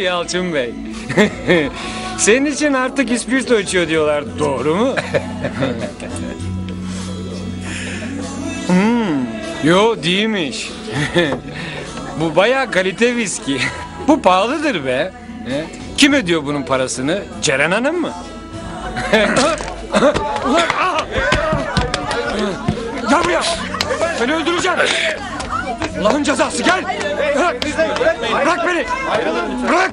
Yalçın Bey. Senin için artık ispirto içiyor diyorlar. Doğru mu? hmm. Yo değilmiş. Bu bayağı kalite viski. Bu pahalıdır be. Kim ödüyor bunun parasını? Ceren Hanım mı? Ulan! Gel buraya. Seni öldüreceğim. Allah'ın cezası gel. Bırak, Bırak beni. Bırak.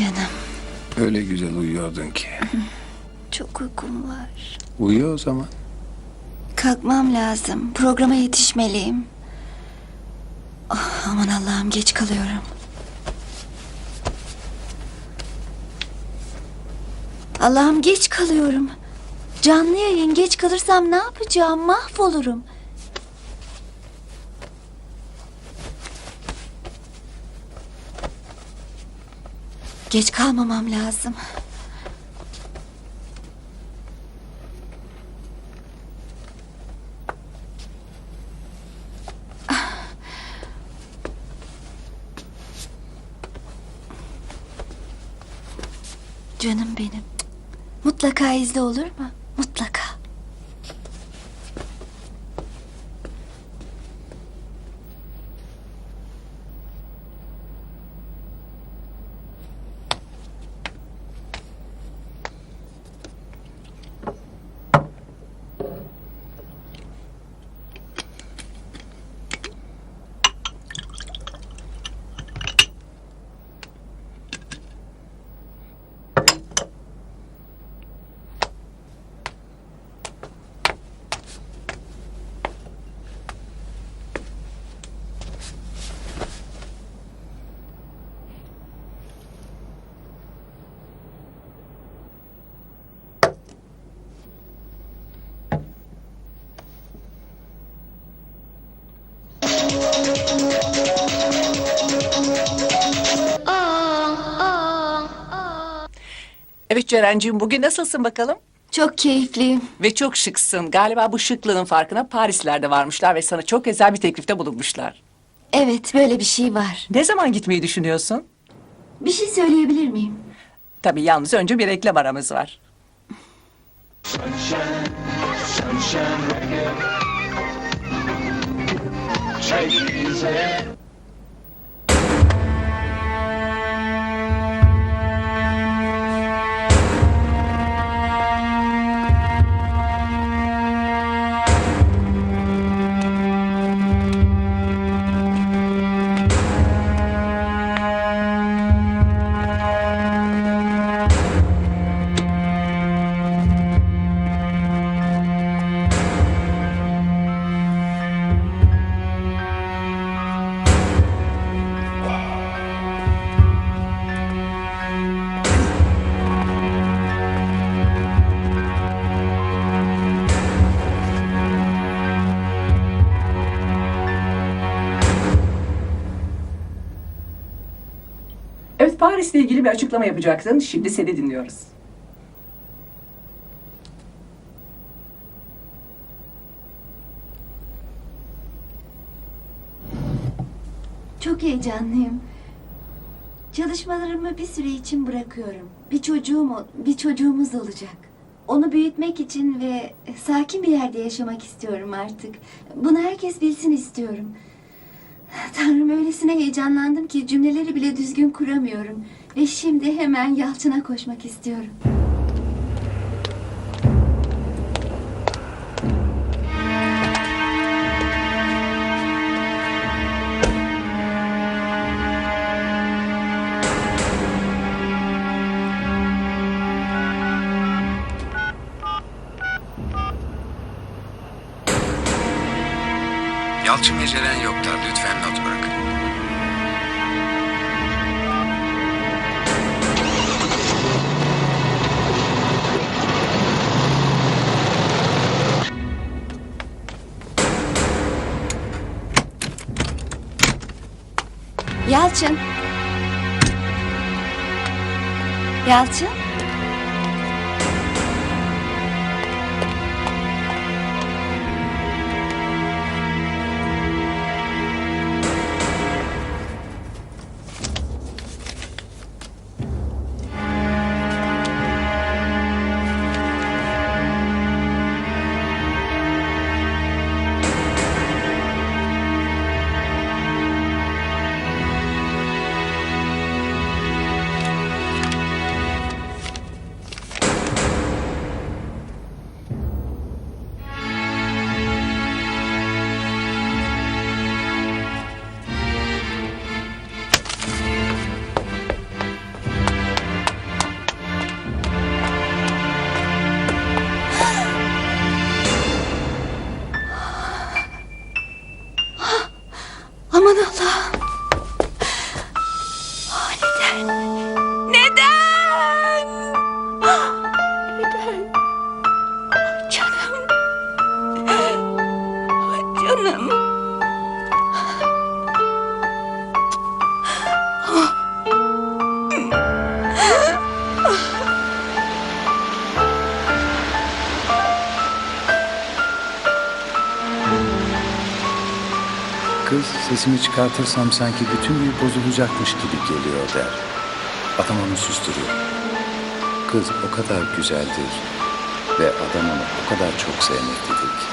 Canım Öyle güzel uyuyordun ki. çok uykum var. Uyu o zaman. Kalkmam lazım. Programa yetişmeliyim. Ah, aman Allah'ım geç kalıyorum. Allah'ım geç kalıyorum. Canlı yayın geç kalırsam ne yapacağım? Mahvolurum. Geç kalmamam lazım. Canım benim. Mutlaka izle olur mu? Mutlaka. Evet Ceren'ciğim bugün nasılsın bakalım? Çok keyifliyim. Ve çok şıksın. Galiba bu şıklığın farkına Parislerde varmışlar ve sana çok özel bir teklifte bulunmuşlar. Evet böyle bir şey var. Ne zaman gitmeyi düşünüyorsun? Bir şey söyleyebilir miyim? Tabii yalnız önce bir reklam aramız var. Sunshine, sunshine Paris'le ilgili bir açıklama yapacaksın. Şimdi seni dinliyoruz. Çok heyecanlıyım. Çalışmalarımı bir süre için bırakıyorum. Bir çocuğum, bir çocuğumuz olacak. Onu büyütmek için ve sakin bir yerde yaşamak istiyorum artık. Bunu herkes bilsin istiyorum. Tanrım öylesine heyecanlandım ki cümleleri bile düzgün kuramıyorum. Ve şimdi hemen Yalçın'a koşmak istiyorum. Yalçın ve Ceren yoklar. Lütfen not bırakın. Yalçın. Yalçın. Aman Allah'ım. Ah, Neden? Neden? Ah, Neden? Ah, Canım. Ah, Canım. Kız sesimi çıkartırsam sanki bütün gün bozulacakmış gibi geliyor der. Adam onu susturuyor. Kız o kadar güzeldir ve adam onu o kadar çok sevmektedir ki.